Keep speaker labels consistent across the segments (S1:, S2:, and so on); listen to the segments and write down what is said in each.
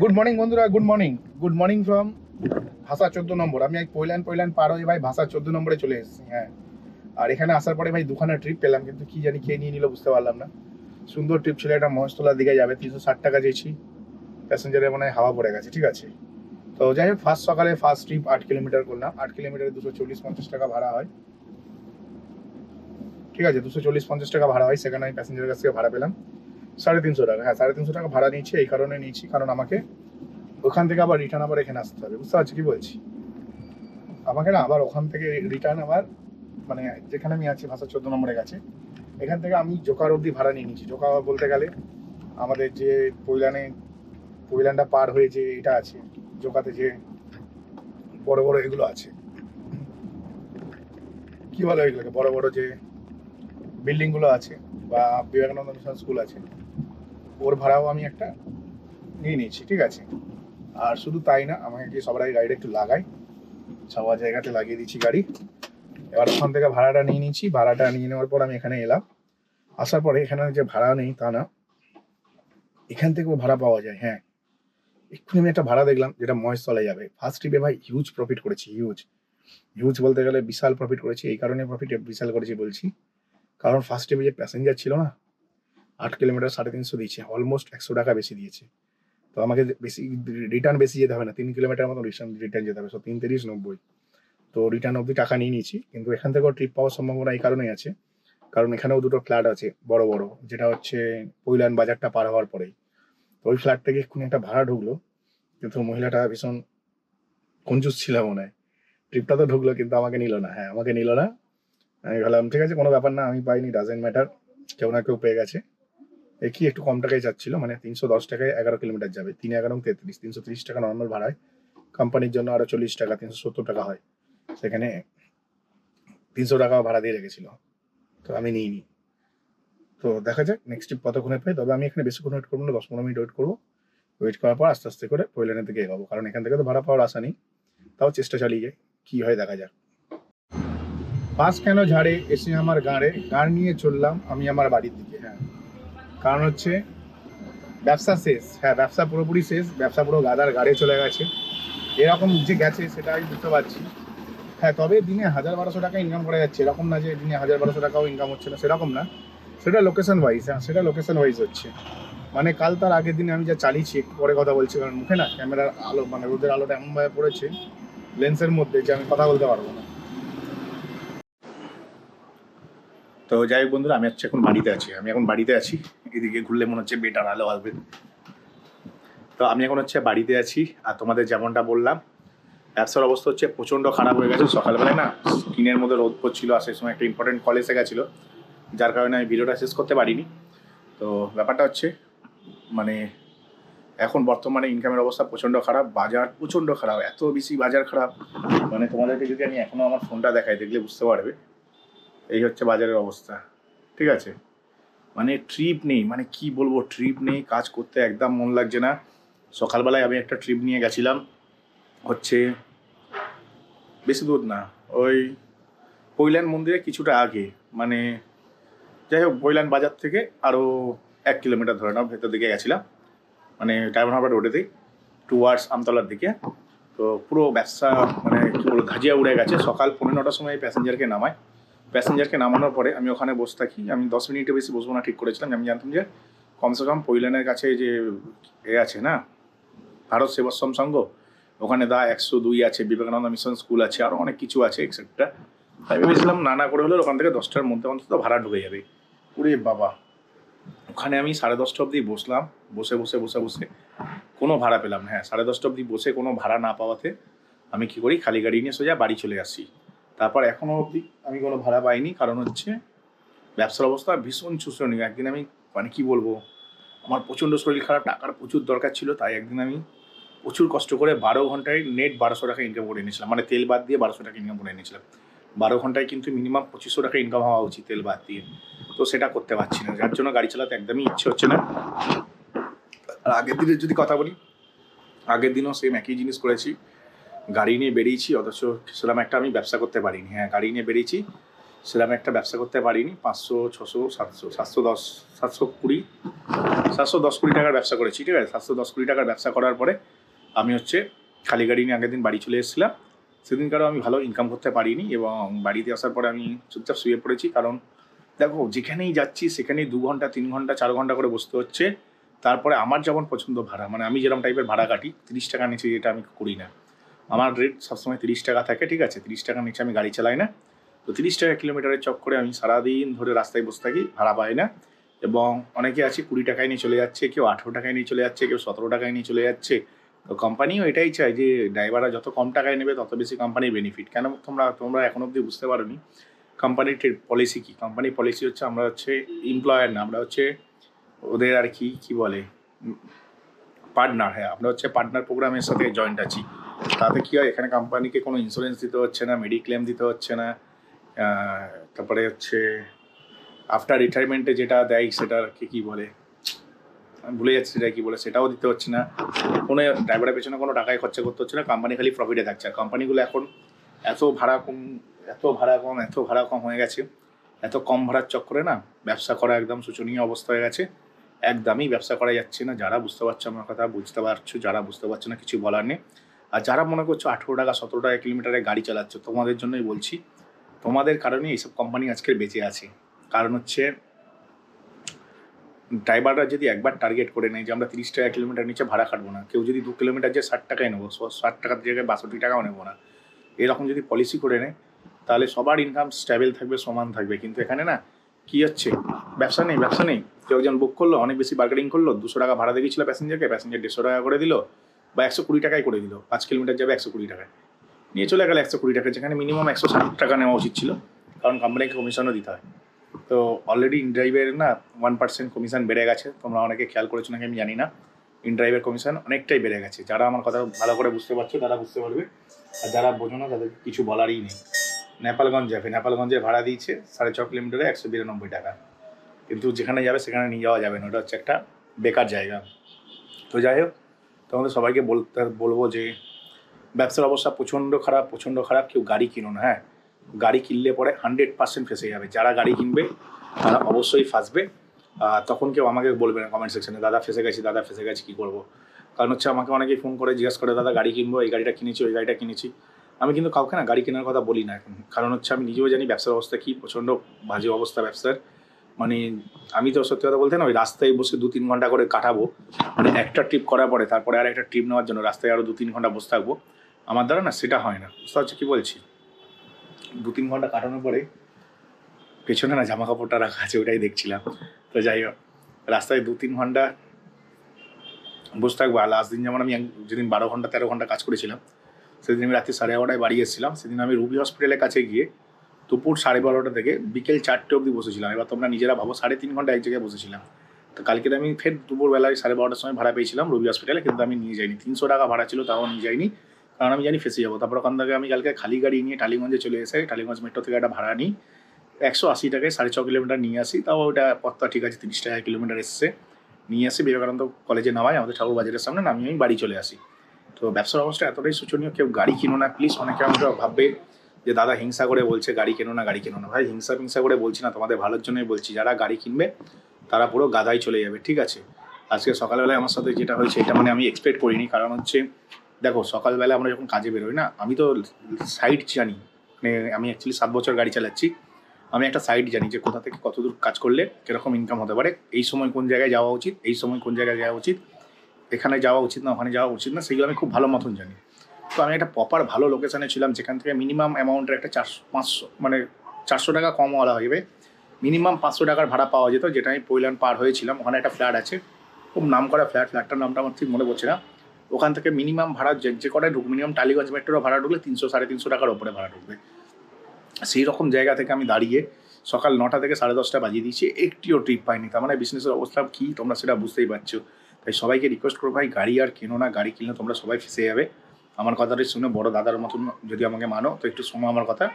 S1: Good morning বন্ধুরা good morning good morning from ভাষা চোদ্দ নম্বর। আমি এক পৈলান পৈলান পার হয়ে ভাই ভাষা চোদ্দ নম্বরে চলে এসেছি হ্যাঁ। আর এখানে আসার পরে ভাই দুখানা ট্রিপ পেলাম, কিন্তু কি জানি খেয়ে নিয়ে নিল বুঝতে পারলাম না। সুন্দর ট্রিপ ছিল, একটা মহেশতলার দিকে যাবে, তিনশো ষাট টাকা চেয়েছি প্যাসেঞ্জারের মনে হয় হাওয়া পড়ে গেছে, ঠিক আছে? তো যাই হোক ফার্স্ট সকালে ফার্স্ট ট্রিপ আট কিলোমিটার করলাম। আট কিলোমিটারে দুশো চল্লিশ পঞ্চাশ টাকা ভাড়া হয়। ঠিক আছে, দুশো চল্লিশ পঞ্চাশ টাকা ভাড়া হয়, সেখানে আমি প্যাসেঞ্জারের কাছ থেকে ভাড়া পেলাম। সাড়ে তিনশো টাকা। হ্যাঁ সাড়ে তিনশো টাকা ভাড়া নিচ্ছি এই কারণে নিয়েছি, কারণ আমাকে ওখান থেকে আবার রিটার্ন আবার এখানে আসতে হবে। বুঝতে পারছি কি বলছি? আমাকে না আবার ওখান থেকে রিটার্ন আবার মানে যেখানে আমি আছি, ভাষা চোদ্দ নম্বরের কাছে এখান থেকে আমি জোকার অবধি ভাড়া নিয়ে নিচ্ছি জোকা বলতে গেলে আমাদের যে পৈলানে, পৈলানটা পার হয়ে যে এটা আছে, জোকাতে যে বড় বড় এগুলো আছে। কি বলে এগুলোকে বড় বড় যে বিল্ডিংগুলো আছে বা বিবেকানন্দ মিশন স্কুল আছে ওর ভাড়াও আমি একটা নিয়ে নিয়েছি, ঠিক আছে? আর শুধু তাই না, আমাকে কি সবার আগে গাড়িটা একটু লাগাই সবার জায়গাতে লাগিয়ে দিচ্ছি গাড়ি। এবার ওখান থেকে ভাড়াটা নিয়ে নিয়েছি। ভাড়াটা নিয়ে নেওয়ার পর আমি এখানে এলাম। আসার পরে এখানে যে ভাড়া নেই তা না। এখান থেকেও ভাড়া পাওয়া যায় হ্যাঁ। এক্ষুনি আমি একটা ভাড়া দেখলাম যেটা মহেশতলায় যাবে। ফার্স্ট ট্রিপে ভাই হিউজ প্রফিট করেছি হিউজ হিউজ বলতে গেলে বিশাল প্রফিট করেছি। এই কারণে প্রফিট বিশাল করেছি বলছি। কারণ ফার্স্ট ট্রিপে যে প্যাসেঞ্জার ছিল না আট কিলোমিটার সাড়ে তিনশো দিয়েছে অলমোস্ট একশো টাকা বেশি দিয়েছে। তো আমাকে বেশি রিটার্ন বেশি যেতে হবে না, তিন কিলোমিটার মতো রিটার্ন রিটার্ন যেতে হবে সো তিন তিরিশ নব্বই। তো রিটার্ন অবধি টাকা নিয়ে নিয়েছি, কিন্তু এখান থেকেও ট্রিপ পাওয়ার সম্ভাবনা এই কারণেই আছে, কারণ এখানেও দুটো ফ্ল্যাট আছে, বড় বড়, যেটা হচ্ছে পৈলান বাজারটা পার হওয়ার পরেই। তো ওই ফ্ল্যাট থেকে এক্ষুনি একটা ভাড়া ঢুকলো, কিন্তু মহিলাটা ভীষণ কঞ্জুস ছিল মনে হয়। ট্রিপটা তো ঢুকলো, কিন্তু আমাকে নিল না হ্যাঁ আমাকে নিল না। আমি ভাবলাম, ঠিক আছে, কোনো ব্যাপার না, আমি পাইনি ডাজেন্ট ম্যাটার কেউ না কেউ পেয়ে গেছে। কি একটু কম টাকায় যাচ্ছিল মানে তিনশো দশ টাকায় এগারো কিলোমিটার যাবে। তিন এগারো তেত্রিশ, তিনশো তিরিশ টাকা নর্মাল ভাড়ায়। কোম্পানির জন্য আরও চল্লিশ টাকা, তিনশো সত্তর টাকা হয়। সেখানে তিনশো টাকা ভাড়া দিয়ে রেখেছিল। তো আমি নিইনি। তো দেখা যাক নেক্সট ট্রিপ কতক্ষণে পাই। তবে আমি এখানে বেশিক্ষণ ওয়েট করব না, দশ পনেরো মিনিট ওয়েট করব। ওয়েট করার পর আস্তে আস্তে করে পৈলানের দিকে এগাবো। কারণ এখান থেকে তো ভাড়া পাওয়ার আশা নেই। তাও চেষ্টা চালিয়ে যাই, কি হয় দেখা যাক। পাশ কেন ঝাড়ে? এসে আমার গাঁড়ে। গাড় নিয়ে চললাম আমি আমার বাড়ির দিকে। কারণ হচ্ছে ব্যবসা শেষ হ্যাঁ ব্যবসা পুরোপুরি শেষ, ব্যবসা পুরো গাদার গাড়ে চলে গেছে। এরকম যে গেছে সেটা আমি বুঝতে পারছি। হ্যাঁ তবে দিনে হাজার বারোশো টাকা ইনকাম করা যাচ্ছে। এরকম না যে দিনে হাজার বারোশো টাকাও ইনকাম হচ্ছে না, সেরকম না। সেটা লোকেশন ওয়াইজ হ্যাঁ সেটা লোকেশন ওয়াইজ হচ্ছে। মানে কাল তার আগের দিনে আমি যা চালিয়েছি পরে কথা বলছি, কারণ মুখে না, ক্যামেরার আলো মানে রোদের আলোটা এমনভাবে পড়েছে লেন্সের মধ্যে যে আমি কথা বলতে পারব না। তো যাই হোক বন্ধুরা, আমি হচ্ছে এখন বাড়িতে আছি। আমি এখন বাড়িতে আছি। এদিকে ঘুরলে মনে হচ্ছে বেটার আলো আসবে। তো আমি এখন হচ্ছে বাড়িতে আছি আর তোমাদের যেমনটা বললাম, ব্যবসার অবস্থা হচ্ছে প্রচণ্ড খারাপ হয়ে গেছে। সকালবেলায় না স্কিনের মধ্যে রোদ পড়ছিল আর সেই সময় একটা ইম্পর্টেন্ট কল এসে গেছিল, যার কারণে আমি ভিডিওটা শেষ করতে পারিনি। তো ব্যাপারটা হচ্ছে মানে এখন বর্তমানে ইনকামের অবস্থা প্রচণ্ড খারাপ, বাজার প্রচণ্ড খারাপ, এত বেশি বাজার খারাপ। মানে তোমাদেরকে যদি আমি এখনও আমার ফোনটা দেখাই, দেখলে বুঝতে পারবে। এই হচ্ছে বাজারের অবস্থা। ঠিক আছে? মানে ট্রিপ নেই মানে কি বলব ট্রিপ নেই, কাজ করতে একদম মন লাগছে না। সকালবেলায় আমি একটা ট্রিপ নিয়ে গেছিলাম, হচ্ছে বেশি দূর না, ওই কৈলান মন্দিরে কিছুটা আগে। মানে যাই হোক বইলান বাজার থেকে আরও এক কিলোমিটার ধরে নাও, ভেতর দিকে গেছিলাম। মানে ডায়মন্ড হারবার রোডেতেই টুয়ার্ডস আমতলার দিকে। তো পুরো ব্যবসা মানে কী বলব, ধাজিয়া উড়ে গেছে। সকাল পনেরো নটার সময় প্যাসেঞ্জারকে নামায়। প্যাসেঞ্জারকে নামানোর পরে আমি ওখানে বসে থাকি। আমি দশ মিনিটে বেশি বসবো না, ঠিক করেছিলাম। আমি জানতাম যে কমসে কম পৈলানের কাছে যে এ আছে না, ভারত সেবাশ্রম সংঘ ওখানে দা একশো দুই আছে, বিবেকানন্দ মিশন স্কুল আছে আরও অনেক কিছু আছে এক্সেট্রা আমি ভেবেছিলাম, না না, করে হলে ওখান থেকে দশটার মধ্যে অন্তত ভাড়া ঢুকে যাবে। ওরে বাবা! ওখানে আমি সাড়ে দশটা অবধি বসলাম, বসে বসে বসে বসে। কোনো ভাড়া পেলাম হ্যাঁ সাড়ে দশটা অবধি বসে কোনো ভাড়া না পাওয়াতে আমি কি করি, খালি গাড়ি নিয়ে সোজা বাড়ি চলে আসি। তারপর এখনও অবধি আমি কোনো ভাড়া পাইনি। কারণ হচ্ছে ব্যবসার অবস্থা ভীষণ শোষণীয়। একদিন আমি মানে কি বলব, আমার প্রচণ্ড শরীর খারাপ, টাকার প্রচুর দরকার ছিল, তাই একদিন আমি প্রচুর কষ্ট করে বারো ঘন্টায় নেট বারোশো টাকা ইনকাম করে নিয়েছিলাম। মানে তেল বাদ দিয়ে বারোশো টাকা ইনকাম করে নিয়েছিলাম। বারো ঘন্টায় কিন্তু মিনিমাম পঁচিশশো টাকা ইনকাম হওয়া উচিত তেল বাদ দিয়ে। তো সেটা করতে পারছি না। যার জন্য গাড়ি চালাতে একদমই ইচ্ছে হচ্ছে না। আর আগের দিনের যদি কথা বলি, আগের দিনও সেম একই জিনিস করেছি। গাড়ি নিয়ে বেরিয়েছি, অথচ সেরকম একটা আমি ব্যবসা করতে পারিনি। হ্যাঁ গাড়ি নিয়ে বেরিয়েছি, সেরকম একটা ব্যবসা করতে পারিনি, পাঁচশো, ছশো, সাতশো সাতশো দশ, সাতশো কুড়ি, সাতশো দশ কুড়ি টাকার ব্যবসা করেছি, ঠিক আছে? সাতশো দশ কুড়ি টাকার ব্যবসা করার পরে আমি হচ্ছে খালি গাড়ি নিয়ে আগের দিন বাড়ি চলে এসেছিলাম। সেদিনকারও আমি ভালো ইনকাম করতে পারিনি এবং বাড়িতে আসার পরে আমি চুপচাপ শুয়ে পড়েছি, কারণ দেখো, যেখানেই যাচ্ছি সেখানেই দু ঘণ্টা, তিন ঘণ্টা, চার ঘণ্টা করে বসতে হচ্ছে। তারপরে আমার যেমন পছন্দ ভাড়া মানে আমি যেরকম টাইপের ভাড়া কাটি, তিরিশ টাকা নিচে যেটা আমি করি না। আমার রেট সবসময় তিরিশ টাকা থাকে, ঠিক আছে? তিরিশ টাকা নিচে আমি গাড়ি চালাই না। তো তিরিশ টাকা কিলোমিটারের চক্করে আমি সারাদিন ধরে রাস্তায় বসে থাকি, ভাড়া পাই না। এবং অনেকে আছে কুড়ি টাকায় নিয়ে চলে যাচ্ছে, কেউ আঠেরো টাকায় নিয়ে চলে যাচ্ছে, কেউ সতেরো টাকায় নিয়ে চলে যাচ্ছে। তো কোম্পানিও এটাই চায় যে ড্রাইভাররা যত কম টাকায় নেবে, তত বেশি কোম্পানির বেনিফিট কেন তোমরা তোমরা এখন অবধি বুঝতে পারোনি? কোম্পানির পলিসি কি? কোম্পানির পলিসি হচ্ছে আমরা হচ্ছে এমপ্লয়ার না, আমরা হচ্ছে ওদের আর কি কি বলে? পার্টনার হ্যাঁ আমরা হচ্ছে পার্টনার প্রোগ্রামের সাথে জয়েন্ট আছি। তাতে কি হয়, এখানে কোম্পানিকে কোনো ইন্স্যুরেন্স দিতে হচ্ছে না মেডিক্লেম দিতে হচ্ছে না তারপরে হচ্ছে আফটার রিটায়ারমেন্টে যেটা দেয় সেটার কি কি বলে ভুলে যাচ্ছি সেটা কি বলে, সেটাও দিতে হচ্ছে না। কোনো ড্রাইভারের পেছনে কোনো টাকায় খরচা করতে হচ্ছে না কোম্পানি খালি প্রফিটে থাকছে। আর কোম্পানিগুলো এখন এত ভাড়া কম, এত ভাড়া কম, এত ভাড়া কম হয়ে গেছে, এত কম ভাড়ার চক্করে না ব্যবসা করা একদম শোচনীয় অবস্থা হয়ে গেছে। একদমই ব্যবসা করা যাচ্ছে না, যারা বুঝতে পারছ আমার কথা, বুঝতে পারছ, যারা বুঝতে পারছ না, কিছু বলার নেই। আর যারা মনে করছ আঠেরো টাকা, সতেরো টাকা কিলোমিটারে গাড়ি চালাচ্ছ, তোমাদের জন্যই বলছি, তোমাদের কারণে এইসব কোম্পানি আজকে বেঁচে আছে। কারণ হচ্ছে ড্রাইভাররা যদি একবার টার্গেট করে নেয় যে আমরা তিরিশ টাকা কিলোমিটার নিচে ভাড়া কাটবো না, কেউ যদি দু কিলোমিটার যে ষাট টাকায় নেব, ষাট টাকার জায়গায় বাষট্টি টাকাও নেব না, এরকম যদি পলিসি করে নেয়, তাহলে সবার ইনকাম স্ট্যাবেল থাকবে, সমান থাকবে। কিন্তু এখানে না, কি হচ্ছে? ব্যবসা নেই ব্যবসা নেই। কেউ একজন বুক করল, অনেক বেশি বার্গেনিং করল, দুশো টাকা ভাড়া দিয়েছিল প্যাসেঞ্জারকে প্যাসেঞ্জার দেড়শো টাকা করে দিল বা একশো কুড়ি টাকায় করে দিল। পাঁচ কিলোমিটার যাবে একশো কুড়ি টাকায়। নিয়ে চলে গেল একশো কুড়ি টাকা, যেখানে মিনিমাম একশো ষাট টাকা নেওয়া উচিত ছিল। কারণ কোম্পানিকে কমিশনও দিতে হয়। তো অলরেডি ইনড্রাইভের না ওয়ান পার্সেন্ট কমিশন বেড়ে গেছে। তোমরা অনেকে খেয়াল করেছ নাকি আমি জানি না। ইনড্রাইভের কমিশন অনেকটাই বেড়ে গেছে। যারা আমার কথা ভালো করে বুঝতে পারছ, তারা বুঝতে পারবে। আর যারা বোঝো না, তাদের কিছু বলারই নেই। নেপালগঞ্জ যাবে। নেপালগঞ্জে ভাড়া দিয়েছে সাড়ে ছ কিলোমিটারে একশো বিরানব্বই টাকা। কিন্তু যেখানে যাবে, সেখানে নিয়ে যাওয়া যাবে না। ওটা হচ্ছে একটা বেকার জায়গা। তো যাই হোক তোমাদের সবাইকে বলতে বলব যে ব্যবসার অবস্থা প্রচণ্ড খারাপ প্রচণ্ড খারাপ। কেউ গাড়ি কিনো না হ্যাঁ? গাড়ি কিনলে পরে হান্ড্রেড পার্সেন্ট ফেসে যাবে। যারা গাড়ি কিনবে, তারা অবশ্যই ফাঁসবে। তখন কেউ আমাকে বলবে না কমেন্ট সেকশনে দাদা, ফেসে গেছি, দাদা, ফেসে গেছি, কী করব? কারণ হচ্ছে আমাকে অনেকেই ফোন করে জিজ্ঞাসা করে, দাদা, গাড়ি কিনবো? এই গাড়িটা কিনেছি, ওই গাড়িটা কিনেছি। আমি কিন্তু কাউকে না গাড়ি কেনার কথা বলি না এখন। কারণ হচ্ছে আমি নিজেও জানি ব্যবসার অবস্থা কী, প্রচণ্ড বাজে অবস্থা ব্যবসার। মানে আমি তো সত্যি কথা বলতে না, ওই রাস্তায় বসে দু তিন ঘণ্টা করে কাটাবো। মানে একটা ট্রিপ করার পরে তারপরে আর একটা ট্রিপ নেওয়ার জন্য রাস্তায় আরও দু তিন ঘণ্টা বসে থাকব। আমার দ্বারা না সেটা হয় না। বুঝতে পারছ কী বলছি? দু তিন ঘণ্টা কাটানোর পরে পেছনে না জামা কাপড়টা রাখা আছে ওটাই দেখছিলাম। তো যাই হোক, রাস্তায় দু তিন ঘণ্টা বসে থাকব। আর লাস্ট দিন যেমন আমি যেদিন বারো ঘণ্টা তেরো ঘণ্টা কাজ করেছিলাম, সেদিন আমি রাত্রি সাড়ে এগারোটায় বাড়ি এসেছিলাম। সেদিন আমি রুবি হসপিটালের কাছে গিয়ে দুপুর সাড়ে বারোটা থেকে বিকেল চারটে অবধি বসেছিলাম। এবার তোমরা নিজেরা ভাবো সাড়ে তিন ঘণ্টা এক জায়গায় বসেছিলাম। তো কালকে আমি ফের দুপুরবেলায় সাড়ে বারোটার সময় ভাড়া পেয়েছিলাম রবি হসপিটালে কিন্তু আমি নিয়ে যাইনি। তিনশো টাকা ভাড়া ছিল, তাও নিয়ে যাইনি। কারণ আমি জানি ফেসে যাব। তারপর ওখান থেকে আমি কালকে খালি গাড়ি নিয়ে টালিগঞ্জে চলে এসে টালিগঞ্জ মেট্রো থেকে একটা ভাড়া নিই। একশো আশি টাকায় সাড়ে ছ কিলোমিটার নিয়ে আসি। তাও ওটা পথটা ঠিক আছে, তিরিশ টাকা কিলোমিটার এসছে। নিয়ে আসি, বিবেকানন্দ কলেজে নামাই, আমাদের ঠাকুর বাজারের সামনে নামিয়ে আমি বাড়ি চলে আসি। তো ব্যবসার অবস্থা এতটাই শোচনীয়, কেউ গাড়ি কিনো না প্লিজ অনেকে আমাকে ভাববে যে দাদা হিংসা করে বলছে গাড়ি কেনো না, গাড়ি কেনো না। ভাই, হিংসা ফিংসা করে বলছি না, তোমাদের ভালোর জন্যই বলছি। যারা গাড়ি কিনবে, তারা পুরো গাদাই চলে যাবে, ঠিক আছে? আজকে সকালবেলায় আমার সাথে যেটা হয়েছে, এটা মানে আমি এক্সপেক্ট করিনি, কারণ হচ্ছে, দেখো, সকালবেলা আমরা যখন কাজে বেরোই না, আমি তো সাইড জানি মানে আমি অ্যাকচুয়ালি সাত বছর গাড়ি চালাচ্ছি। আমি একটা সাইড জানি যে কোথা থেকে কতদূর কাজ করলে কীরকম ইনকাম হতে পারে। এই সময় কোন জায়গায় যাওয়া উচিত, এই সময় কোন জায়গায় যাওয়া উচিত, এখানে যাওয়া উচিত না, ওখানে যাওয়া উচিত না, সেগুলো আমি খুব ভালো মতন জানি। তো আমি একটা প্রপার ভালো লোকেশানে ছিলাম, যেখান থেকে মিনিমাম অ্যামাউন্টের একটা চারশো, পাঁচশো মানে চারশো টাকা কম বলা হবে মিনিমাম পাঁচশো টাকার ভাড়া পাওয়া যেত, যেটা আমি পৈলান পার হয়েছিলাম। ওখানে একটা ফ্ল্যাট আছে, খুব নাম করা ফ্ল্যাট ফ্ল্যাটটার নামটা আমার ঠিক মনে পড়ছে না। ওখান থেকে মিনিমাম ভাড়া যে যে কটায় ঢুক মিনিমাম টালিগঞ্জ মেট্রোর ভাড়া ঢুকলে তিনশো, সাড়ে তিনশো টাকার ওপরে ভাড়া ঢুকবে। সেই রকম জায়গা থেকে আমি দাঁড়িয়ে সকাল নটা থেকে সাড়ে দশটা বাজিয়ে দিয়েছি। একটিও ট্রিপ পাইনি। তার মানে বিজনেসের অবস্থা কী, তোমরা সেটা বুঝতেই পারছ। তাই সবাইকে রিকোয়েস্ট করো ভাই, গাড়ি আর কেনো না, গাড়ি কিনলে তোমরা সবাই ফেসে যাবে। আমার কথাটা শুনে বড় দাদার মতন যদি আমাকে মানো, তো একটু শোনো আমার কথা।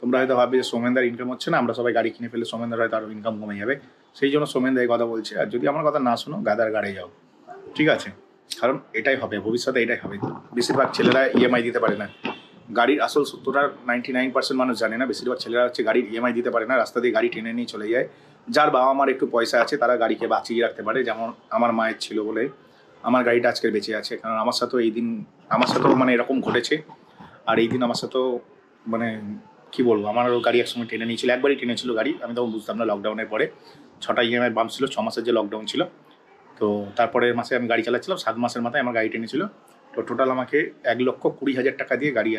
S1: তোমরা হয়তো ভাববে যে সোমেনদার ইনকাম হচ্ছে না, আমরা সবাই গাড়ি কিনে ফেলে সোমেনদার হয়তো আরও ইনকাম কমে যাবে। সেই জন্য সোমেনদা এই কথা বলছে। আর যদি আমার কথা না শোনো, গাদার গাড়ে যাও। ঠিক আছে? কারণ এটাই হবে, ভবিষ্যতে এটাই হবে। বেশিরভাগ ছেলেরা ইএমআই দিতে পারে না। গাড়ির আসল সত্যটা নাইনটি নাইন পার্সেন্ট মানুষ জানে না। বেশিরভাগ ছেলেরা হচ্ছে গাড়ির ইএমআই দিতে পারে না। রাস্তা দিয়ে গাড়ি টেনে নিয়ে চলে যায়। যার বাবা মার একটু পয়সা আছে, তারা গাড়িকে বাঁচিয়ে রাখতে পারে। যেমন আমার মায়ের ছিল বলে আমার গাড়িটা আজকে বেঁচে আছে। কারণ আমার সাথেও এই দিন আমার সাথেও মানে এরকম ঘটেছে। আর এই দিন আমার সাথেও মানে কি বলব, আমারও গাড়ি একসময় টেনে নিয়েছিল। একবারই টেনেছিল গাড়ি। আমি তখন বুঝতাম না লকডাউনের পরে। ছটা ইএমআই বাম ছিল, ছ মাসের যে লকডাউন ছিল। তো তারপরের মাসে আমি গাড়ি চালাচ্ছিলাম, সাত মাসের মাথায় আমার গাড়ি টেনেছিল। তো টোটাল আমাকে এক লক্ষ কুড়ি হাজার টাকা দিয়ে গাড়ি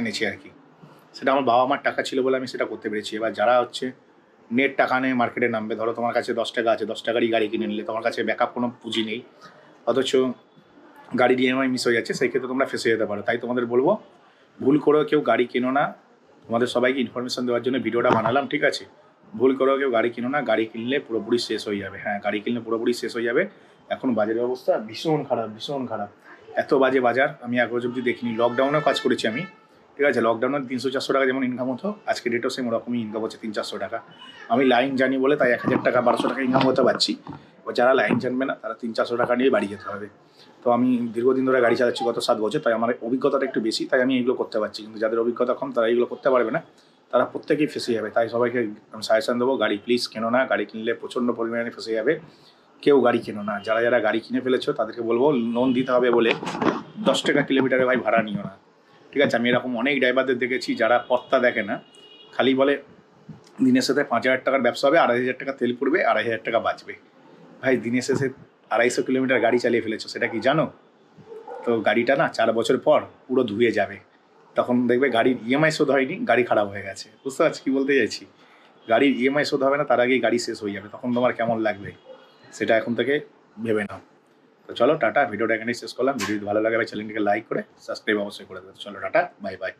S1: এনেছে আর কি। সেটা আমার বাবা মার টাকা ছিল বলে আমি সেটা করতে পেরেছি। এবার যারা হচ্ছে নেট টাকা নিয়ে মার্কেটে নামবে, ধরো তোমার কাছে দশ টাকা আছে, দশ টাকারই গাড়ি কিনে নিলে, তোমার কাছে ব্যাকআপ কোনো পুঁজি নেই। অথচ গাড়ির ইএমআই মিস হয়ে যাচ্ছে সেই ক্ষেত্রে তোমরা ফেসে যেতে পারো। তাই তোমাদের বলব, ভুল করেও কেউ গাড়ি কেনো না। তোমাদের সবাইকে ইনফরমেশন দেওয়ার জন্য ভিডিওটা বানালাম, ঠিক আছে? ভুল করেও কেউ গাড়ি কিনো না, গাড়ি কিনলে পুরোপুরি শেষ হয়ে যাবে। হ্যাঁ গাড়ি কিনলে পুরোপুরি শেষ হয়ে যাবে। এখন বাজারের অবস্থা ভীষণ খারাপ ভীষণ খারাপ। এত বাজে বাজার, আমি এক যদি দেখিনি। লকডাউনেও কাজ করেছি আমি। ঠিক আছে লকডাউনে তিনশো চারশো টাকা যেমন ইনকাম হতো, আজকে ডেটও সেম ওরকমই ইনকাম হচ্ছে তিন চারশো টাকা। আমি লাইন জানি বলে তাই এক হাজার টাকা, বারোশো টাকা ইনকাম হতে পারছি। এবার যারা লাইন জানবে না, তারা তিন চারশো টাকা নিয়ে বাড়ি যেতে হবে। তো আমি দীর্ঘদিন ধরে গাড়ি চালাচ্ছি, গত সাত বছর, তাই আমার অভিজ্ঞতাটা একটু বেশি, তাই আমি এগুলো করতে পারছি। কিন্তু যাদের অভিজ্ঞতা কম, তারা এগুলো করতে পারবে না। তারা প্রত্যেকেই ফেসে যাবে। তাই সবাইকে আমি সাজেশন দেবো, গাড়ি প্লিজ কেনো না, গাড়ি কিনলে প্রচণ্ড পরিমাণে ফেসে যাবে। কেউ গাড়ি কেনো না। যারা যারা গাড়ি কিনে ফেলেছো, তাদেরকে বলব লোন দিতে হবে বলে দশ টাকা কিলোমিটারে ভাই ভাড়া নিও না। ঠিক আছে, আমি এরকম অনেক ড্রাইভারদের দেখেছি যারা পত্তা দেখে না। খালি বলে, দিনের সাথে পাঁচ হাজার টাকার ব্যবসা হবে, আড়াই হাজার টাকা তেল পড়বে, আড়াই হাজার টাকা বাঁচবে। ভাই, দিনের শেষে আড়াইশো কিলোমিটার গাড়ি চালিয়ে ফেলেছো, সেটা কি জানো? তো গাড়িটা না চার বছর পর পুরো ধুয়ে যাবে। তখন দেখবে গাড়ির ইএমআই শোধ হয়নি, গাড়ি খারাপ হয়ে গেছে। বুঝতে পারছি কি বলতে চাইছি? গাড়ির ইএমআই শোধ হবে না, তার আগেই গাড়ি শেষ হয়ে যাবে, তখন তোমার কেমন লাগবে? সেটা এখন থেকে ভেবে নাও। তো চলো, টাটা। ভিডিওটা এখানেই শেষ করলাম। ভিডিও যদি ভালো লাগে চ্যানেলটিকে লাইক করে সাবস্ক্রাইব অবশ্যই করে দেবে। চলো, টাটা। Bye bye